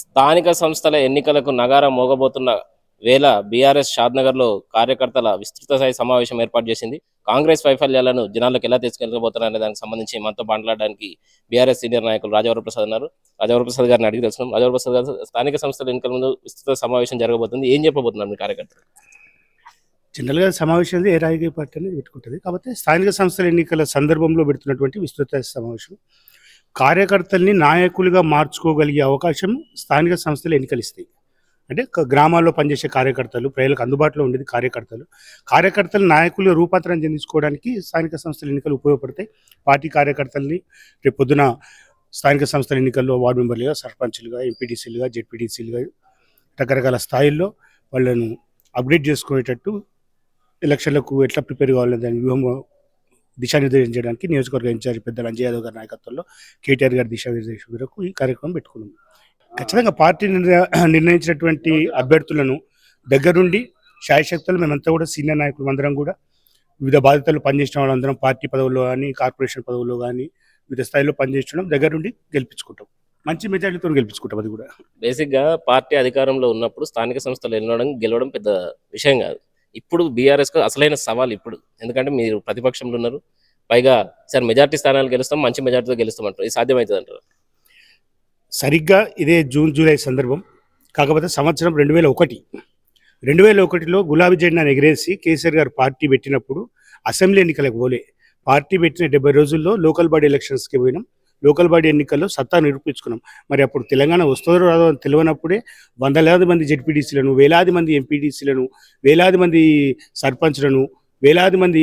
స్థానిక సంస్థల ఎన్నికలకు నగారం మోగబోతున్న వేళ బీఆర్ఎస్ షాద్నగర్లో కార్యకర్తల విస్తృత స్థాయి సమావేశం ఏర్పాటు చేసింది. కాంగ్రెస్ వైఫల్యాలను జనాలకు ఎలా తీసుకెళ్ళబోతున్నారనే దానికి సంబంధించి మనతో మాట్లాడడానికి బీఆర్ఎస్ సీనియర్ నాయకులు రాజవర ప్రసాద్ ఉన్నారు. రాజవర ప్రసాద్ గారిని అడిగి తెలుసుకున్నాం రాజవర ప్రసాద్ గారు స్థానిక సంస్థల ఎన్నికల ముందు విస్తృత సమావేశం జరగబోతుంది. ఏం చెప్పబోతున్నారు మీ కార్యకర్తలు? జనరల్గా సమావేశం అనేది ఏ రాజకీయ పార్టీ అనేది పెట్టుకుంటుంది. కాకపోతే స్థానిక సంస్థల ఎన్నికల సందర్భంలో పెడుతున్నటువంటి విస్తృత సమావేశం. కార్యకర్తల్ని నాయకులుగా మార్చుకోగలిగే అవకాశం స్థానిక సంస్థలు ఎన్నికలు ఇస్తాయి అంటే గ్రామాల్లో పనిచేసే కార్యకర్తలు ప్రజలకు అందుబాటులో ఉండేది కార్యకర్తలు. కార్యకర్తలు నాయకులు రూపాంతరం చెందించుకోవడానికి స్థానిక సంస్థల ఎన్నికలు ఉపయోగపడతాయి. పార్టీ కార్యకర్తల్ని రేపు పొద్దున స్థానిక సంస్థల ఎన్నికల్లో వార్డు మెంబర్లుగా సర్పంచ్లుగా ఎంపీటీసీలుగా జెడ్పీటీసీలుగా రకరకాల స్థాయిల్లో వాళ్ళను అప్డేట్ చేసుకునేటట్టు ఎలక్షన్లకు ఎట్లా ప్రిపేర్ కావాలనే దాని వ్యూహం దిశానిర్దేశం చేయడానికి నియోజకవర్గ ఇన్ఛార్జ్ పెద్దలు అంజయ్ యాదవ్ గారి నాయకత్వంలో కేటీఆర్ గారి దిశానిర్దేశం మేరకు ఈ కార్యక్రమం పెట్టుకున్నాం. ఖచ్చితంగా పార్టీ నిర్ణయించినటువంటి అభ్యర్థులను దగ్గరుండి శాయశక్తులు మేమంతా కూడా సీనియర్ నాయకులు అందరం కూడా వివిధ బాధ్యతలు పనిచేసిన వాళ్ళందరం పార్టీ పదవుల్లో కానీ కార్పొరేషన్ పదవుల్లో కానీ వివిధ స్థాయిలో పనిచేయడం దగ్గరుండి గెలిపించుకుంటాం. మంచి మెజారిటీతో గెలిపించుకుంటాం అది కూడా. బేసిక్గా పార్టీ అధికారంలో ఉన్నప్పుడు స్థానిక సంస్థలు ఎన్నడం గెలవడం పెద్ద విషయం కాదు. ఇప్పుడు బీఆర్ఎస్కు అసలైన సవాల్ ఇప్పుడు. ఎందుకంటే మీరు ప్రతిపక్షంలో ఉన్నారు. పైగా సార్ మెజార్టీ స్థానాలు గెలుస్తాం మంచి మెజార్టీతో గెలుస్తాం అంటారు ఇది సాధ్యమవుతుంది అంటారు సరిగ్గా ఇదే జూన్ జూలై సందర్భం. కాకపోతే సంవత్సరం రెండు వేల ఒకటి. రెండు వేల ఒకటిలో గులాబీ జెండాను ఎగిరేసి కేసీఆర్ గారు పార్టీ పెట్టినప్పుడు అసెంబ్లీ ఎన్నికలకు పోలే. పార్టీ పెట్టిన డెబ్బై రోజుల్లో లోకల్ బాడీ ఎలక్షన్స్కి పోయినాం. లోకల్ బాడీ ఎన్నికల్లో సత్తా నిరూపించుకున్నాం. మరి అప్పుడు తెలంగాణ వస్తుందో రాదో అని తెలియనప్పుడే వందలాది మంది జెడ్పీటీసీలను వేలాది మంది ఎంపీటీసీలను వేలాది మంది సర్పంచ్లను వేలాది మంది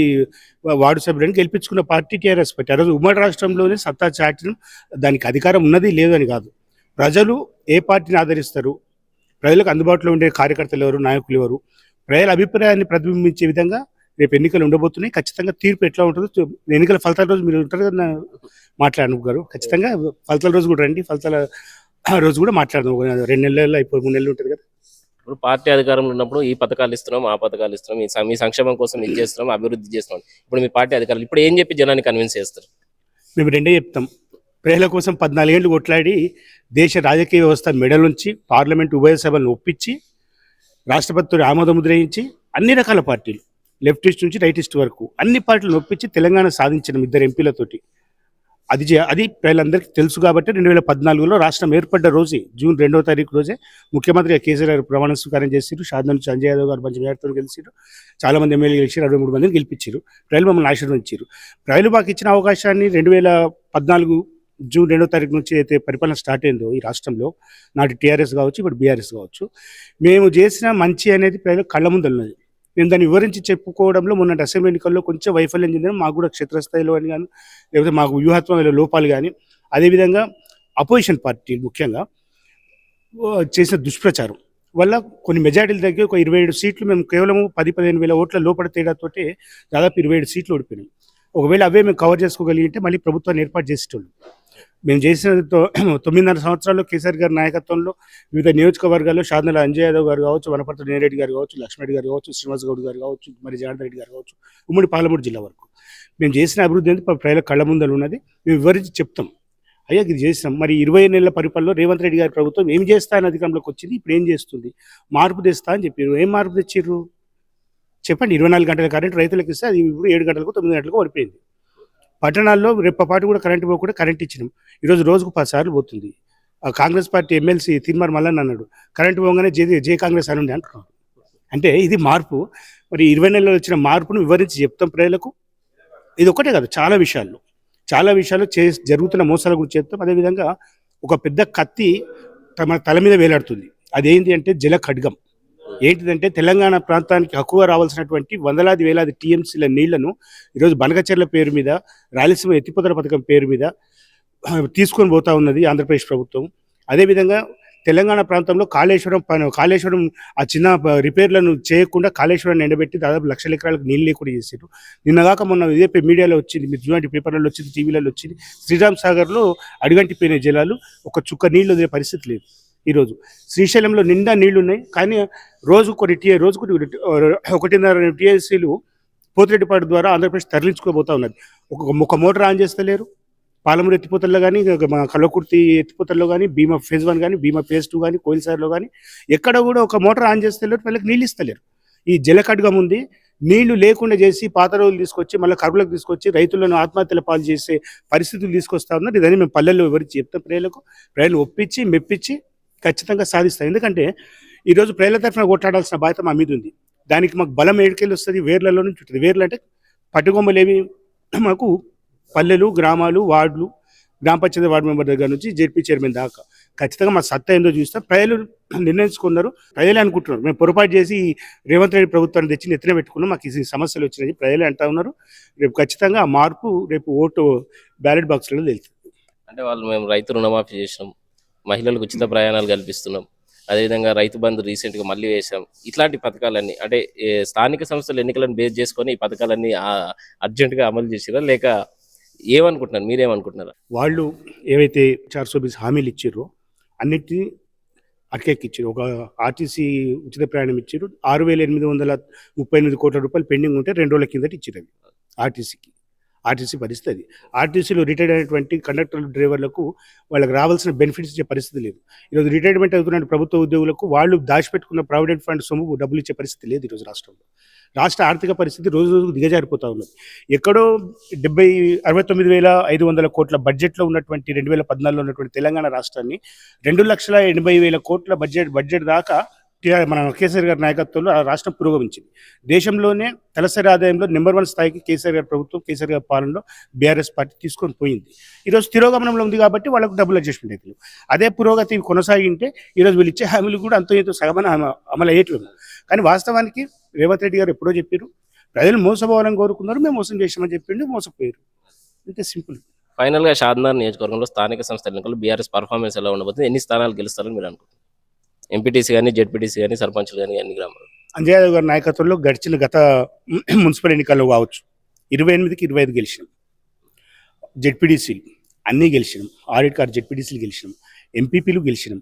వార్డు సభ్యులను గెలిపించుకున్న పార్టీ టీఆర్ఎస్ పార్టీ. ఆ రోజు ఉమ్మడి రాష్ట్రంలోనే సత్తా చాటడం దానికి అధికారం ఉన్నది లేదని కాదు. ప్రజలు ఏ పార్టీని ఆదరిస్తారు? ప్రజలకు అందుబాటులో ఉండే కార్యకర్తలు ఎవరు? నాయకులు ఎవరు? ప్రజల అభిప్రాయాన్ని ప్రతిబింబించే విధంగా రేపు ఎన్నికలు ఉండబోతున్నాయి. ఖచ్చితంగా తీర్పు ఎట్లా ఉంటుందో ఎన్నికల ఫలితాల రోజు మీరు ఉంటారు కదా మాట్లాడను గారు. ఖచ్చితంగా ఫలితాల రోజు కూడా రండి. ఫలితాల రోజు కూడా మాట్లాడదాం. రెండు నెలలు అయిపోయి మూడు నెలలు ఉంటుంది కదా. ఇప్పుడు పార్టీ అధికారంలో ఉన్నప్పుడు ఈ పథకాలు ఇస్తున్నాం ఆ పథకాలు ఇస్తున్నాం మీ సంక్షేమం కోసం ఇది చేస్తున్నాం అభివృద్ధి చేస్తున్నాం. ఇప్పుడు మీ పార్టీ అధికారులు ఇప్పుడు ఏం చెప్పి జనాన్ని కన్విన్స్ చేస్తారు? మేము రెండే చెప్తాం. ప్రజల కోసం పద్నాలుగేళ్ళు కొట్లాడి దేశ రాజకీయ వ్యవస్థ మెడలుంచి పార్లమెంట్ ఉభయ సభలను ఒప్పించి రాష్ట్రపతితో ఆమోద ముద్రయించి అన్ని రకాల పార్టీలు. లెఫ్టిస్ట్ నుంచి రైటిస్ట్ వరకు అన్ని పార్టీలు ఒప్పించి తెలంగాణ సాధించిన ఇద్దరు ఎంపీలతోటి. అది అది ప్రజలందరికీ తెలుసు కాబట్టి రెండు వేల పద్నాలుగులో రాష్ట్రం ఏర్పడ్డ రోజే జూన్ రెండవ తారీఖు రోజే ముఖ్యమంత్రిగా కేసీఆర్ గారు ప్రమాణ స్వీకారం చేశారు షాద్ నుంచి సంజయ్ యాదవ్ గారు మంచి మేరతో గెలిచారు చాలా మంది ఎమ్మెల్యే గెలిచారు అరవై మూడు మందిని గెలిపించారు ప్రజలు మమ్మల్ని ఆశీర్వదించారు ప్రజలు మాకు ఇచ్చిన అవకాశాన్ని రెండు వేల పద్నాలుగు జూన్ రెండో తారీఖు నుంచి అయితే పరిపాలన స్టార్ట్ అయిందో ఈ రాష్ట్రంలో నాటి టీఆర్ఎస్ కావచ్చు ఇప్పుడు బీఆర్ఎస్ కావచ్చు మేము చేసిన మంచి అనేది ప్రజలు కళ్ళ ముందు ఉన్నది నేను దాన్ని వివరించి చెప్పుకోవడంలో మొన్న అసెంబ్లీ ఎన్నికల్లో కొంచెం వైఫల్యం చెందిన మాకు కూడా క్షేత్రస్థాయిలో అని కానీ లేకపోతే మాకు వ్యూహాత్మక లోపాలు కానీ అదేవిధంగా అపోజిషన్ పార్టీ ముఖ్యంగా చేసిన దుష్ప్రచారం వల్ల కొన్ని మెజార్టీలు దగ్గర ఒక ఇరవై ఏడు సీట్లు మేము కేవలం పది పదిహేను వేల ఓట్ల లోపల తేడాతో దాదాపు ఇరవై ఏడు సీట్లు ఓడిపోయినాయి. ఒకవేళ అవే మేము కవర్ చేసుకోగలిగితే మళ్ళీ ప్రభుత్వాన్ని ఏర్పాటు చేసేటోళ్ళు. మేము చేసిన తొమ్మిదిన్నర సంవత్సరాల్లో కేసీఆర్ గారి నాయకత్వంలో వివిధ నియోజకవర్గాల్లో షాద్నల అంజయ్ యాదవ్ గారు కావచ్చు వనపర్తి నేరెడ్డి గారు కావచ్చు లక్ష్మణరెడ్డి గారు కావచ్చు శ్రీనివాస్ గౌడ్ గారు కావచ్చు మరి జనార్దన్ రెడ్డి గారు కావచ్చు ఉమ్మడి పాలమూరు జిల్లా వరకు. మేము చేసిన అభివృద్ధి అనేది ప్రజల కళ్ళ ముందర ఉన్నది. మేము వివరించి చెప్తాం. అయ్యా ఇది చేసినాం. మరి ఇరవై నెలల పరిపాలనలో రేవంత్ రెడ్డి గారి ప్రభుత్వం ఏం చేస్తా అని అధికారంలోకి వచ్చింది. ఇప్పుడు ఏం చేస్తుంది? మార్పు తెస్తా అని చెప్పారు ఏం మార్పు తెచ్చిర్రు? చెప్పండి. ఇరవై నాలుగు గంటల కరెంట్ రైతులకు ఇస్తే అది ఇప్పుడు ఏడు గంటలకు తొమ్మిది గంటలకు పడిపోయింది పట్టణాల్లో రేపపాటు కూడా కరెంట్ పోకుండా కరెంట్ ఇచ్చినాం. ఈరోజు రోజుకు పది సార్లు పోతుంది. ఆ కాంగ్రెస్ పార్టీ ఎమ్మెల్సీ తిన్మార్ మల్లన్ అన్నాడు కరెంట్ పోగానే జే జే కాంగ్రెస్ అని అంటున్నాడు. అంటే ఇది మార్పు. మరి ఇరవై నెలలో వచ్చిన మార్పును వివరించి చెప్తాం ప్రజలకు. ఇది ఒకటే కాదు చాలా విషయాల్లో. చాలా విషయాలు చే జరుగుతున్న మోసాల గురించి చెప్తాం. అదేవిధంగా ఒక పెద్ద కత్తి తమ తల మీద వేలాడుతుంది. అదేంటి అంటే జల ఖడ్గం ఏంటిదంటే తెలంగాణ ప్రాంతానికి హక్కుగా రావాల్సినటువంటి వందలాది వేలాది టీఎంసీల నీళ్ళను ఈరోజు బనకచెర్ల పేరు మీద రాయలసీమ ఎత్తిపోతల పథకం పేరు మీద తీసుకొని పోతా ఉన్నది ఆంధ్రప్రదేశ్ ప్రభుత్వం. అదేవిధంగా తెలంగాణ ప్రాంతంలో కాళేశ్వరం పని కాళేశ్వరం ఆ చిన్న రిపేర్లను చేయకుండా కాళేశ్వరాన్ని ఎండబెట్టి దాదాపు లక్షల ఎకరాలకు నీళ్ళు లేకుండా చేశారు నిన్నగాక మొన్న ఇదే మీడియాలో వచ్చింది మీరు పేపర్లలో వచ్చింది టీవీలలో వచ్చింది. శ్రీరామ్ సాగర్లో అడిగంటిపోయిన జలాలు ఒక చుక్క నీళ్ళు వదిలే పరిస్థితి లేదు. ఈరోజు. శ్రీశైలంలో నిండా నీళ్ళు ఉన్నాయి కానీ రోజు కొన్ని టీ రోజుకు ఒకటిన్నర టీఎస్సీలు పోతిరెడ్డిపాడు ద్వారా ఆంధ్రప్రదేశ్ తరలించుకోబోతా ఉన్నది. ఒక ఒక మోటార్ ఆన్ చేస్తలేరు. పాలమూరు ఎత్తిపోతల్లో కానీ కలకుర్తి కల్లకుర్తి ఎత్తిపోతల్లో కానీ భీమా ఫేజ్ వన్ కానీ భీమా ఫేజ్ టూ కానీ కోయిల్సార్లో కానీ ఎక్కడ కూడా ఒక మోటార్ ఆన్ చేస్తే వాళ్ళకి నీళ్ళు ఇస్తలేరు. ఈ జలకడ్గం ఉంది. నీళ్ళు లేకుండా చేసి పాత రోజులు తీసుకొచ్చి మళ్ళీ కరువులకు తీసుకొచ్చి రైతులను ఆత్మహత్యల పాలు చేసే పరిస్థితులు తీసుకొస్తా ఉన్నారు. ఇదని మేము పల్లెల్లో వివరించి చెప్తాం. ప్రజలకు ప్రజలు ఒప్పించి మెప్పించి ఖచ్చితంగా సాధిస్తాం ఎందుకంటే ఈరోజు ప్రజల తరఫున కొట్లాడాల్సిన బాధ్యత మా మీద ఉంది. దానికి మాకు బలం ఏడుకెళ్ళి వస్తుంది వేర్లలో నుంచి ఉంటుంది. వేర్లు అంటే పట్టుకొమ్మలు ఏవి మాకు పల్లెలు గ్రామాలు వార్డులు గ్రామ పంచాయతీ వార్డు మెంబర్ దగ్గర నుంచి జెడ్పీ చైర్మన్ దాకా. ఖచ్చితంగా మా సత్తా ఏందో చూస్తే. ప్రజలు నిర్ణయించుకున్నారు. ప్రజలే అనుకుంటున్నారు. మేము పొరపాటు చేసి రేవంత్ రెడ్డి ప్రభుత్వాన్ని తెచ్చి నెత్తిన పెట్టుకున్నాం. మాకు ఈ సమస్యలు వచ్చినాయి. ప్రజలే అంటా ఉన్నారు. రేపు ఖచ్చితంగా ఆ మార్పు రేపు ఓటు బ్యాలెట్ బాక్స్లలో తెలుస్తుంది అంటే వాళ్ళు మేము రైతు రుణమాఫీ చేసినాం. మహిళలకు ఉచిత ప్రయాణాలు కల్పిస్తున్నాం. అదేవిధంగా రైతు బంధు రీసెంట్గా మళ్ళీ వేసాం ఇట్లాంటి పథకాలన్నీ అంటే స్థానిక సంస్థల ఎన్నికలను బేస్ చేసుకొని ఈ పథకాలన్నీ అర్జెంటుగా అమలు చేసిరా లేక ఏమనుకుంటున్నారు? మీరేమనుకుంటున్నారా? వాళ్ళు ఏవైతే చార్ సోబీస్ హామీలు ఇచ్చారో అన్నిటినీ అటకెక్కిచ్చారు ఒక ఆర్టీసీ ఉచిత ప్రయాణం ఇచ్చారు ఆరు వేల ఎనిమిది వందల ముప్పై ఎనిమిది కోట్ల రూపాయలు పెండింగ్ ఉంటే రెండు రోజుల కిందట ఇచ్చారు అవి ఆర్టీసీకి. ఆర్టీసీ పరిస్థితి. అది ఆర్టీసీలో రిటైర్డ్ అయినటువంటి కండక్టర్ డ్రైవర్లకు వాళ్ళకి రావాల్సిన బెనిఫిట్స్ ఇచ్చే పరిస్థితి లేదు. ఈరోజు రిటైర్మెంట్ అవుతున్న ప్రభుత్వ ఉద్యోగులకు వాళ్ళు దాచిపెట్టుకున్న ప్రావిడెంట్ ఫండ్ సొమ్ము డబ్బులు ఇచ్చే పరిస్థితి లేదు ఈరోజు రాష్ట్రంలో. రాష్ట్ర ఆర్థిక పరిస్థితి రోజు రోజుకు దిగజారిపోతూ ఉన్నది. ఎక్కడో డెబ్బై అరవై తొమ్మిది వేల ఐదు వందల కోట్ల బడ్జెట్లో ఉన్నటువంటి రెండు వేల పద్నాలుగులో ఉన్నటువంటి తెలంగాణ రాష్ట్రాన్ని రెండు లక్షల ఎనభై వేల కోట్ల బడ్జెట్ బడ్జెట్ దాకా మన కేసీఆర్ గారి నాయకత్వంలో ఆ రాష్ట్రం పురోగమించింది. దేశంలోనే తలసరి ఆదాయంలో నెంబర్ వన్ స్థాయికి కేసీఆర్ గారి ప్రభుత్వం కేసీఆర్ గారి పాలనలో బీఆర్ఎస్ పార్టీ తీసుకొని పోయింది. ఈరోజు తిరోగమనంలో ఉంది కాబట్టి వాళ్ళకు డబ్బులు అడ్జస్ట్మెంట్ అవుతుంది అదే పురోగతి కొనసాగింటే ఈరోజు వీళ్ళు ఇచ్చే హామీలు కూడా అంతో ఎంతో సగమన అమలు అయ్యేట్లేదు కానీ వాస్తవానికి రేవంత్ రెడ్డి గారు ఎప్పుడో చెప్పారు ప్రజలు మోసపోవాలని కోరుకున్నారు మేము మోసం చేసామని చెప్పిండు మోసపోయారు. అంతే సింపుల్. ఫైనల్గా షాద్నగర్ నియోజకవర్గంలో స్థానిక సంస్థల ఎన్నికలు బీఆర్ఎస్ పర్ఫార్మెన్స్ ఎలా ఉండబోతుంది ఎన్ని స్థానాలు గెలుస్తారని మీరు అనుకుంటున్నారు? ఎంపీటీసీ కానీ జెడ్పీటీసీ కానీ సర్పంచులు కానీ అన్ని గ్రామాలు. అంజయ్ గారి నాయకత్వంలో గడిచిన గత మున్సిపల్ ఎన్నికల్లో కావచ్చు ఇరవై ఎనిమిదికి ఇరవై ఐదు గెలిచినాం. జెడ్పీడీసీలు అన్నీ గెలిచినాం. Audit card జెడ్పీడీసీలు గెలిచినాం. ఎంపీపీలు గెలిచినాం.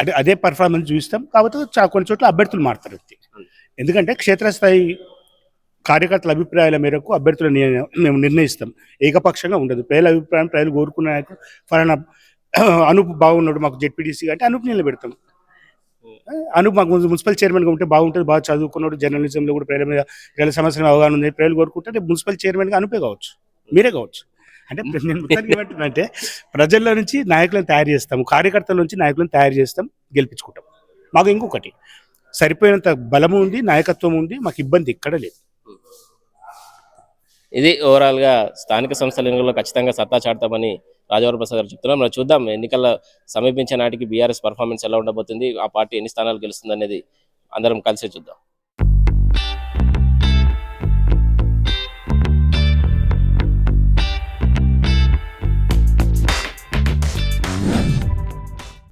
అంటే అదే పర్ఫార్మెన్స్ చూస్తాం. కాకపోతే కొన్ని చోట్ల అభ్యర్థులు మారుతారు ఎందుకంటే క్షేత్రస్థాయి కార్యకర్తల అభిప్రాయాల మేరకు అభ్యర్థులు మేము నిర్ణయిస్తాం. ఏకపక్షంగా ఉండదు. ప్రజల అభిప్రాయం ప్రజలు కోరుకున్న నాయకుడు ఫలానా అనూప్ బాగున్నాడు మాకు జెడ్పీడీసీ అంటే అనూప్ నిలబెడతాం. అనూప్ మాకు మున్సిపల్ చైర్మన్గా ఉంటే బాగుంటుంది బాగా చదువుకున్నాడు జర్నలిజంలో కూడా ప్రజల మీద ప్రజల సమస్యల అవగాహన ఉంది ప్రజలు కోరుకుంటే మున్సిపల్ చైర్మన్గా అనుపే కావచ్చు మీరే కావచ్చు. అంటే నేను మొత్తానికి అంటే ప్రజల్లో నుంచి నాయకులను తయారు చేస్తాము కార్యకర్తల నుంచి నాయకులను తయారు చేస్తాం గెలిపించుకుంటాం. మాకు ఇంకొకటి సరిపోయినంత బలము ఉంది నాయకత్వం ఉంది మాకు ఇబ్బంది ఎక్కడ లేదు. ఇది ఓవరాల్గా స్థానిక సంస్థల ఎన్నికల్లో ఖచ్చితంగా సత్తా చాడతామని రాజవర ప్రసాద్ గారు చెప్తున్నారు. మనం చూద్దాం ఎన్నికల సమీపించే నాటికి బీఆర్ఎస్ పర్ఫార్మెన్స్ ఎలా ఉండబోతుంది ఆ పార్టీ ఎన్ని స్థానాలు గెలుస్తుంది అనేది అందరం కలిసి చూద్దాం.